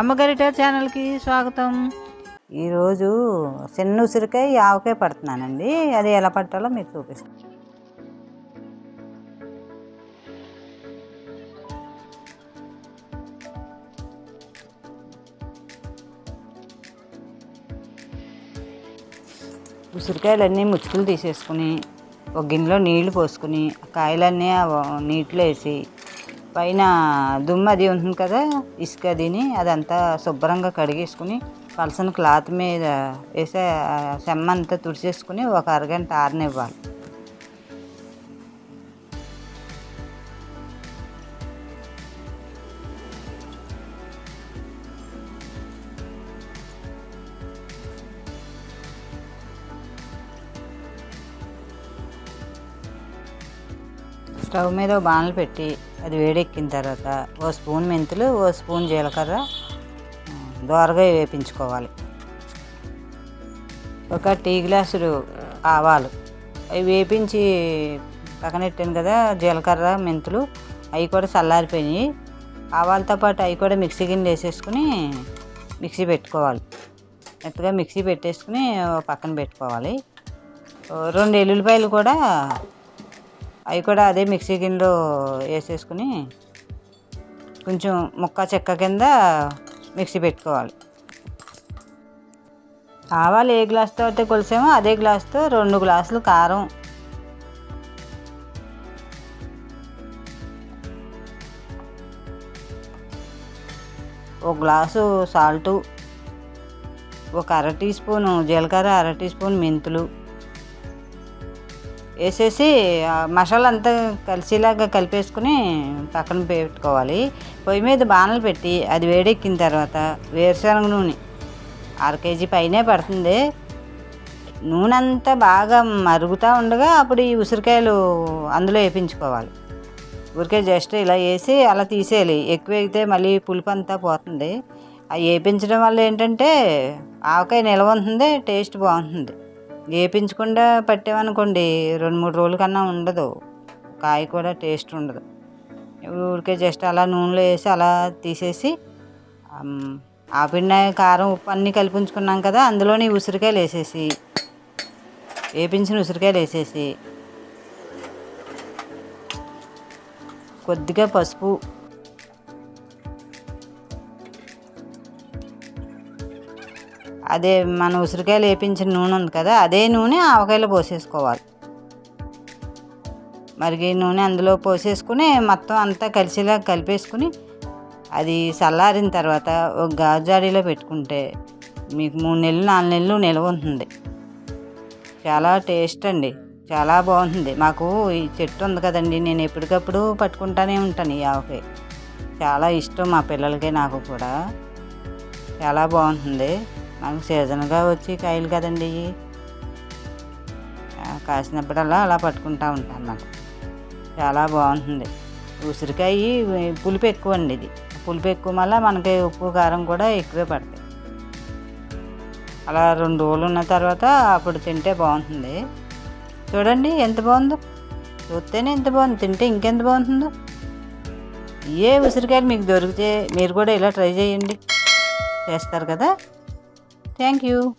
అమ్మగారిట ఛానల్కి స్వాగతం. ఈరోజు చిన్న ఉసిరికాయ ఆవకాయ పడుతున్నానండి. అది ఎలా పట్టాలో మీకు చూపిస్తాను. ఉసిరికాయలన్నీ ముచ్చుకులు తీసేసుకుని ఒక గిన్నెలో నీళ్ళు పోసుకుని కాయలన్నీ నీటిలో వేసి పైన దుమ్ము అది ఉంటుంది కదా ఇసుక అదిని అదంతా శుభ్రంగా కడిగేసుకుని పలసన క్లాత్ మీద వేసే సెమ్మంతా అంతా తుడిచేసుకుని ఒక అరగంట ఆరనివ్వాలి. స్టవ్ మీద బాణలు పెట్టి అది వేడెక్కిన తర్వాత ఓ స్పూన్ మెంతులు ఓ స్పూన్ జీలకర్ర దోరగా వేపించుకోవాలి. ఒక టీ గ్లాసులు ఆవాలు. అవి వేపించి పక్కనెట్టాను కదా జీలకర్ర మెంతులు అవి కూడా చల్లారిపోయినాయి. ఆవాలతో పాటు అవి కూడా మిక్సీ గిన్నె వేసేసుకుని మిక్సీ పెట్టుకోవాలి. మెత్తగా మిక్సీ పెట్టేసుకుని పక్కన పెట్టుకోవాలి. రెండు ఎల్లుల్లిపాయలు కూడా అవి కూడా అదే మిక్సీ గిన్నెలో వేసేసుకుని కొంచెం ముక్క చెక్క కింద మిక్సీ పెట్టుకోవాలి. ఆవాలు ఏ గ్లాస్తో అయితే కొలిసామో అదే గ్లాస్తో రెండు గ్లాసులు కారం. ఒక గ్లాసు సాల్టు ఒక అర టీ స్పూను జీలకర్ర అర టీ స్పూన్ మెంతులు. వేసేసి మసాలా అంతా కలిసేలాగా కలిపేసుకుని పక్కన పెట్టుకోవాలి. పొయ్యి మీద బాణలు పెట్టి అది వేడెక్కిన తర్వాత వేరుశనగ నూనె అర కేజీ పైనే పడుతుంది. నూనె అంతా బాగా మరుగుతూ ఉండగా అప్పుడు ఈ ఉసిరికాయలు అందులో వేపించుకోవాలి. ఊరికే జస్ట్ ఇలా వేసి అలా తీసేయాలి. ఎక్కువ అయితే మళ్ళీ పులుపు అంతా పోతుంది. అవి వేపించడం వల్ల ఏంటంటే ఆవకాయ నిల్వ ఉంటుంది టేస్ట్ బాగుంటుంది. వేపించకుండా పట్టామనుకోండి రెండు మూడు రోజుల కన్నా ఉండదు. కాయ కూడా టేస్ట్ ఉండదు. ఊరికే జస్ట్ అలా నూనెలో వేసి అలా తీసేసి ఆమ్, కారం ఉప్పు అన్నీ కలిపి ఉంచుకున్నాం కదా అందులోని ఉసిరికాయలు వేసేసి వేపించిన ఉసిరికాయలు వేసేసి కొద్దిగా పసుపు అదే మన ఉసిరికాయలు వేపించిన నూనె ఉంది కదా అదే నూనె ఆవకాయలో పోసేసుకోవాలి. మరిగి నూనె అందులో పోసేసుకుని మొత్తం అంతా కలిసేలా కలిపేసుకుని అది చల్లారిన తర్వాత ఒక గాజాడీలో పెట్టుకుంటే మీకు మూడు నెలలు నాలుగు నెలలు నిల్వ ఉంటుంది. చాలా టేస్ట్ అండి చాలా బాగుంటుంది. మాకు ఈ చెట్టు ఉంది కదండి నేను ఎప్పటికప్పుడు పట్టుకుంటానే ఉంటాను ఈ ఆవకాయ. చాలా ఇష్టం మా పిల్లలకి నాకు కూడా. చాలా బాగుంటుంది. నాకు సీజన్గా వచ్చి కాయలు కదండి. ఇవి కాసినప్పుడల్లా అలా పట్టుకుంటా ఉంటాను అన్నమాట చాలా బాగుంటుంది. ఉసిరికాయ పులుపు ఎక్కువ అండి ఇది. పులుపు ఎక్కువ వల్ల మనకి ఉప్పు కారం కూడా ఎక్కువే పడతాయి. అలా రెండు రోజులు ఉన్న తర్వాత అప్పుడు తింటే బాగుంటుంది. చూడండి ఎంత బాగుందో. చూస్తేనే ఎంత బాగుంది. తింటే ఇంకెంత బాగుంటుందో. ఏ ఉసిరికాయలు మీకు దొరికితే మీరు కూడా ఇలా ట్రై చేయండి. చేస్తారు కదా? Thank you.